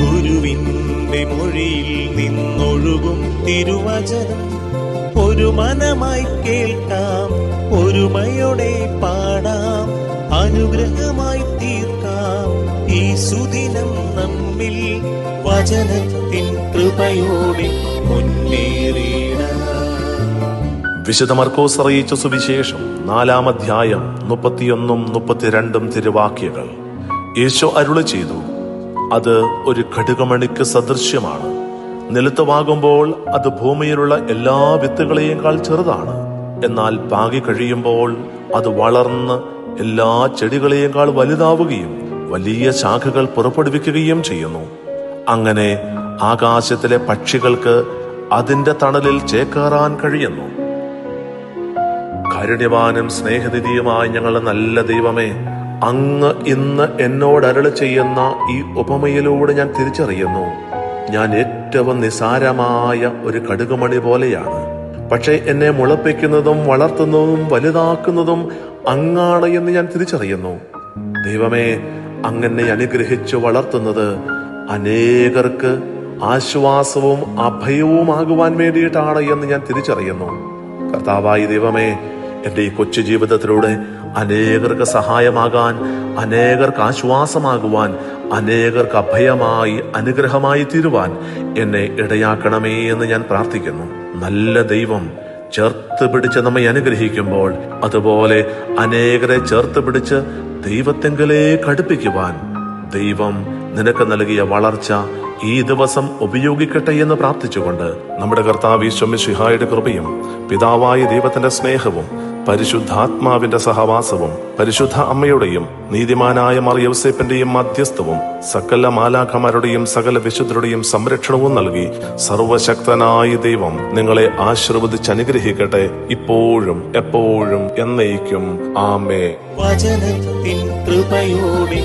ഗുരുവിന്റെ മൊഴിയിൽ നിന്നൊഴുകും തിരുവചനം. ഒരു മനമായി കേൾക്കാം ഒരുമയോടെ പാടാം അനുഗ്രഹമായി തീർക്കാം. ഈ സുദിനം നമ്മിൽ വചനത്തിൻ കൃപയോടെ മുന്നേറിയിടാം വിശുദ്ധ മർക്കോസ് അറിയിച്ച സുവിശേഷം നാലാം അധ്യായം മുപ്പത്തിയൊന്നും മുപ്പത്തിരണ്ടും തിരുവാക്യങ്ങൾ. യേശു അരുളി ചെയ്തു അത് ഒരു ഘടകമണിക്ക് സദൃശ്യമാണ്. നിലത്തുവാകുമ്പോൾ അത് ഭൂമിയിലുള്ള എല്ലാ വിത്തുകളെയേക്കാൾ ചെറുതാണ്. എന്നാൽ പാകി കഴിയുമ്പോൾ അത് വളർന്ന് എല്ലാ ചെടികളെയേക്കാൾ വലുതാവുകയും വലിയ ശാഖകൾ പുറപ്പെടുവിക്കുകയും ചെയ്യുന്നു. അങ്ങനെ ആകാശത്തിലെ പക്ഷികൾക്ക് അതിന്റെ തണലിൽ ചേക്കേറാൻ കഴിയുന്നു. കാരുണ്യവാനും സ്നേഹനിധിയുമായ ഞങ്ങളുടെ നല്ല ദൈവമേ അങ്ങ് ഇന്ന് എന്നോട് അരളി ചെയ്യുന്ന ഈ ഉപമയിലൂടെ ഞാൻ തിരിച്ചറിയുന്നു. ഞാൻ ഏറ്റവും നിസാരമായ ഒരു കടുകുമണി പോലെയാണ്. പക്ഷേ എന്നെ മുളപ്പിക്കുന്നതും വളർത്തുന്നതും വലുതാക്കുന്നതും അങ്ങാണ് എന്ന് ഞാൻ തിരിച്ചറിയുന്നു. ദൈവമേ അങ്ങനെ അനുഗ്രഹിച്ചു വളർത്തുന്നത് അനേകർക്ക് ആശ്വാസവും അഭയവുമാകുവാൻ വേണ്ടിയിട്ടാണ് എന്ന് ഞാൻ തിരിച്ചറിയുന്നു. കർത്താവായി ദൈവമേ എന്റെ ഈ കൊച്ചു ജീവിതത്തിലൂടെ അനേകർക്ക് സഹായമാകാൻ അനേകർക്ക് ആശ്വാസമാകുവാൻ അനേകർക്ക് അഭയമായി അനുഗ്രഹമായി തീരുവാൻ എന്നെ ഇടയാക്കണമേ എന്ന് ഞാൻ പ്രാർത്ഥിക്കുന്നു. നല്ല ദൈവം ചേർത്ത് പിടിച്ച് നമ്മെ അനുഗ്രഹിക്കുമ്പോൾ അതുപോലെ അനേകരെ ചേർത്ത് പിടിച്ച് ദൈവത്തെങ്കിലെ കടുപ്പിക്കുവാൻ ദൈവം നിനക്ക് നൽകിയ വളർച്ച ഈ ദിവസം ഉപയോഗിക്കട്ടെ എന്ന് പ്രാർത്ഥിച്ചുകൊണ്ട് നമ്മുടെ കർത്താവ് ഈശ്വമിഷിഹായുടെ കൃപയും പിതാവായ ദൈവത്തിന്റെ സ്നേഹവും പരിശുദ്ധാത്മാവിന്റെ സഹവാസവും പരിശുദ്ധ അമ്മയുടെയും നീതിമാനായ മറിയൗസേപ്പിന്റെയും മധ്യസ്ഥവും സകല മാലാഖമാരുടെയും സകല വിശുദ്ധരുടെയും സംരക്ഷണവും നൽകി സർവശക്തനായ ദൈവം നിങ്ങളെ ആശീർവദിച്ച് അനുഗ്രഹിക്കട്ടെ. ഇപ്പോഴും എപ്പോഴും എന്നേക്കും. ആമേ വചനത്തിൻ കൃപയോടെ